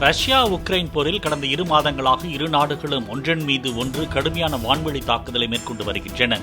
Russia Ukraine போரில் கடந்த இரு மாதங்களாக இரு நாடுகளும் ஒன்றன் மீது ஒன்று கடுமையான வான்வெளி தாக்குதலை மேற்கொண்டு வருகின்றன.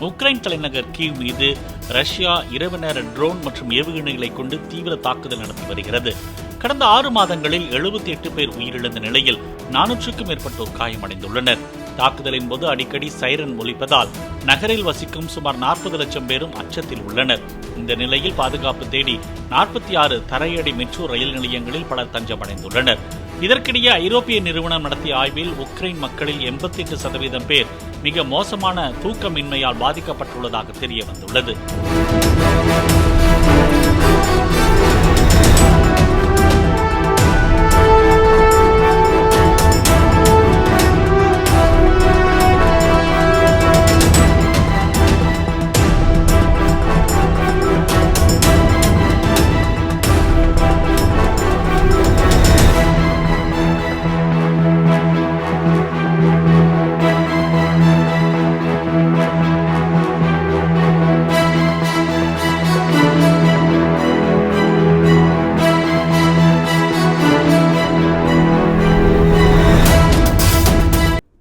உக்ரைன் தலைநகர் கீவ் மீது ரஷ்யா இரவு நேர ட்ரோன் மற்றும் ஏவுகணைகளை கொண்டு தீவிர தாக்குதல் நடத்தி வருகிறது. கடந்த ஆறு மாதங்களில் எழுபத்தி எட்டு பேர் உயிரிழந்த நிலையில் நானூற்றுக்கும் மேற்பட்டோர் காயமடைந்துள்ளனர். தாக்குதலின் போது அடிக்கடி சைரன் ஒலிப்பதால் நகரில் வசிக்கும் சுமார் நாற்பது லட்சம் பேரும் அச்சத்தில் உள்ளனர். இந்த நிலையில் பாதுகாப்பு தேடி நாற்பத்தி ஆறு தரையடி மெட்ரோ ரயில் நிலையங்களில் பலர் தஞ்சமடைந்துள்ளனர். இதற்கிடையே ஐரோப்பிய நிறுவனம் நடத்திய ஆய்வில் உக்ரைன் மக்களில் எண்பத்தி எட்டு சதவீதம் பேர் மிக மோசமான தூக்கமின்மையால் பாதிக்கப்பட்டுள்ளதாக தெரிய வந்துள்ளது